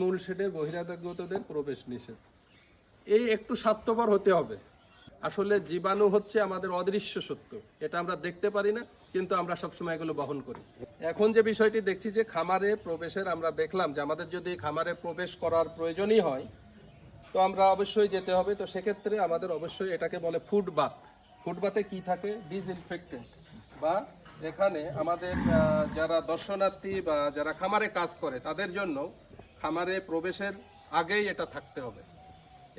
মূল শেডের বহিরাগতদের প্রবেশ নিষেধ। এই একটু স্বার্থপর হতে হবে। আসলে জীবাণু হচ্ছে আমাদের অদৃশ্য সত্য। এটা আমরা দেখতে পারি না, কিন্তু আমরা সবসময় এগুলো বহন করি। এখন যে বিষয়টি দেখছি যে খামারে প্রবেশের আমরা দেখলাম যে আমাদের যদি খামারে প্রবেশ করার প্রয়োজনই হয়, তো আমরা অবশ্যই যেতে হবে। তো সেক্ষেত্রে আমাদের অবশ্যই এটাকে বলে ফুড বাথ। ফুড বাথে কি থাকে? ডিসইনফেক্টেন্ট। বা এখানে আমাদের যারা দর্শনার্থী বা যারা খামারে কাজ করে, তাদের জন্য খামারে প্রবেশের আগেই এটা থাকতে হবে।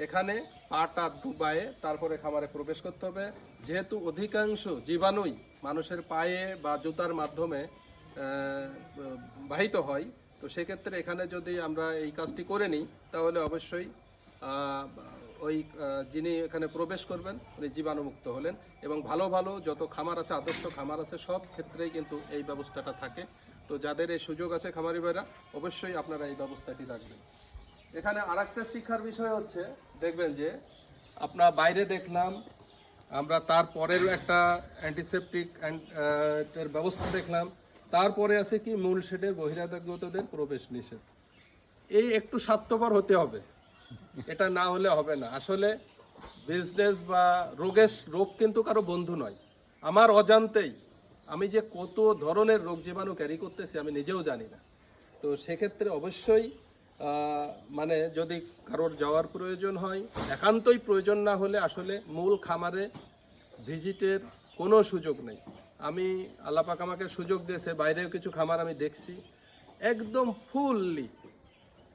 এখানে পাটা দুবায়ে তারপরে খামারে প্রবেশ করতে হবে। যেহেতু অধিকাংশ জীবাণুই মানুষের পায়ে বা জুতার মাধ্যমে বাহিত হয়, তো সেক্ষেত্রে এখানে যদি আমরা এই কাজটি করে নিই, তাহলে অবশ্যই ওই যিনি এখানে প্রবেশ করবেন, উনি জীবাণুমুক্ত হলেন এবং ভালো ভালো যত খামার আছে, আদর্শ খামার আছে, সব ক্ষেত্রেই কিন্তু এই ব্যবস্থাটা থাকে। তো যাদের এই সুযোগ আছে খামারি ভাইরা, অবশ্যই আপনারা এই ব্যবস্থাটি রাখবেন। এখানে আরেকটা শিক্ষার বিষয় হচ্ছে, দেখবেন যে আপনার বাইরে দেখলাম, আমরা তারপরের একটা অ্যান্টিসেপটিক এর ব্যবস্থা দেখলাম। তারপরে আছে কি, মূল শেডের বহিরাগতদের প্রবেশ নিষেধ। এই একটু স্বার্থপর হতে হবে, এটা না হলে হবে না। আসলে বিজনেস বা রোগের রোগ কিন্তু কারও বন্ধু নয়। আমার অজান্তেই আমি যে কত ধরনের রোগ জীবাণু ক্যারি করতেছি আমি নিজেও জানি না। তো সেক্ষেত্রে অবশ্যই মানে যদি কারোর যাওয়ার প্রয়োজন হয়, একান্তই প্রয়োজন না হলে আসলে মূল খামারে ভিজিটের কোনো সুযোগ নেই। আমি আল্লাপাক আমাকে সুযোগ দিয়েছে, বাইরেও কিছু খামার আমি দেখছি, একদম ফুললি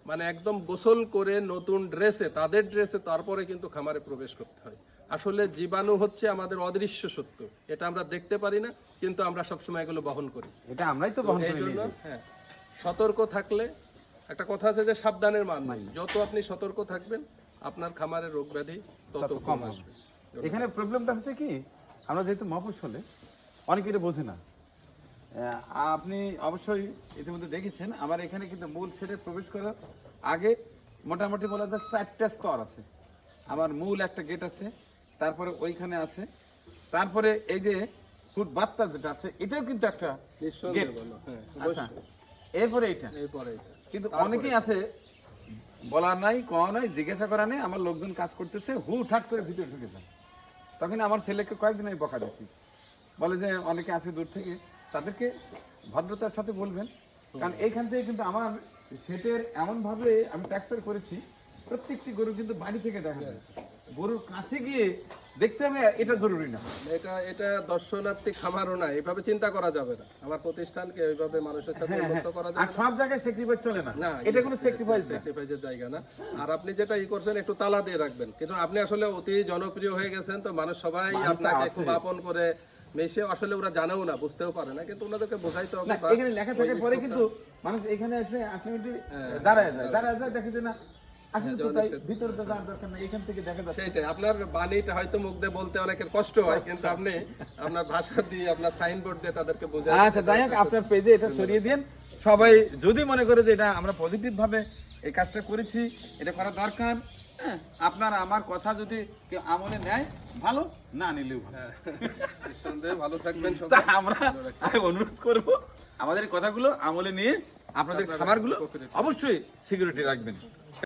মানে একদম গোসল করে নতুন ড্রেসে তাদের ড্রেসে তারপরে কিন্তু খামারে প্রবেশ করতে হয়। আসলে জীবাণু হচ্ছে আমাদের অদৃশ্য সত্য। এটা আমরা দেখতে পারি না কিন্তু আমরা সবসময় এগুলো বহন করি। এটা আমরাই তো বহন করে। হ্যাঁ সতর্ক থাকলে একটা কথা আছে যে সাবধানের মান নাই। যত আপনি সতর্ক থাকবেন আপনার খামারের রোগ ব্যাধি তত কম আসবে। এখানে প্রবলেমটা হচ্ছে কি আমরা যেহেতু মফস্বলে অনেকে এটা বোঝে না। আপনি অবশ্যই ইতিমধ্যে দেখেছেন আমার এখানে কিন্তু মূল শেডে প্রবেশ করার আগে মোটামুটি বলা যায় চারটা স্তর আছে। আমার মূল একটা গেট আছে তারপরে ওইখানে আছে। তারপরে এই যে ফুট বার্তা যেটা আছে এটাও কিন্তু একটা গেট হ্যাঁ, আচ্ছা এরপরে এটা কিন্তু অনেকেই আছে বলা নাই কওয়া নাই জিজ্ঞাসা করা নেই আমার লোকজন কাজ করতেছে হু হুটহাট করে ভিতরে ঢুকে যায়। তখন আমার ছেলেকে কয়েকদিন আমি বকা দিচ্ছি বলে যে অনেকে আছে দূর থেকে তাদেরকে ভদ্রতার সাথে বলবেন। কারণ এইখান থেকে কিন্তু আমার সেটের এমনভাবে আমি ট্যাক্সার করেছি প্রত্যেকটি গরু কিন্তু বাড়ি থেকে দেখা যায়। গরুর কাছে গিয়ে দেখতে হবে এটা জরুরি না। এটা এটা দর্শনার্থী খামারও না এভাবে চিন্তা করা যাবে না। আমার প্রতিষ্ঠানকে এইভাবে মানুষের সাথে হ্যাঁ, উন্নত করা আর যাবে সব জায়গায় স্যাক্রিফাইস চলে না। না এটা কোনো স্যাক্রিফাইস স্যাক্রিফাইসের জায়গা না। আর আপনি যেটা ই করছেন একটু তালা দিয়ে রাখবেন। কিন্তু আপনি আসলে অতি জনপ্রিয় হয়ে গেছেন তো মানুষ সবাই আপনাকে খুব আপন করে মেশে আসলে ওরা জানেও না বুঝতেও পারে না। কিন্তু ওনাদেরকে বোঝাইতে হবে এখানে লেখা থাকার পরে কিন্তু মানুষ এখানে এসে আলটিমেটলি দাঁড়ায় যায়। দাঁড়ায় যায় দেখে যে না আসলে তো তাই ভিতরে তো যাওয়ার দরকার না এখান থেকে দেখা যাচ্ছে। সেইটাই আপনার বাণীটা হয়তো মুখ দিয়ে বলতে অনেকের কষ্ট হয় কিন্তু আপনি আপনার ভাষা দিয়ে আপনার সাইনবোর্ড দিয়ে তাদেরকে বোঝাই আচ্ছা যাই হোক আপনার পেজে এটা ছড়িয়ে দিন সবাই যদি মনে করে যে এটা আমরা পজিটিভ ভাবে এই কাজটা করেছি এটা করা দরকার হ্যাঁ, আপনার আমার কথা যদি কেউ আমলে নেয় ভালো না নিলেও ভালো। ভালো থাকবেন আমরা অনুরোধ করব আমাদের কথাগুলো আমলে নিয়ে আপনাদের খাবারগুলো অবশ্যই সিকিউরিটি রাখবেন।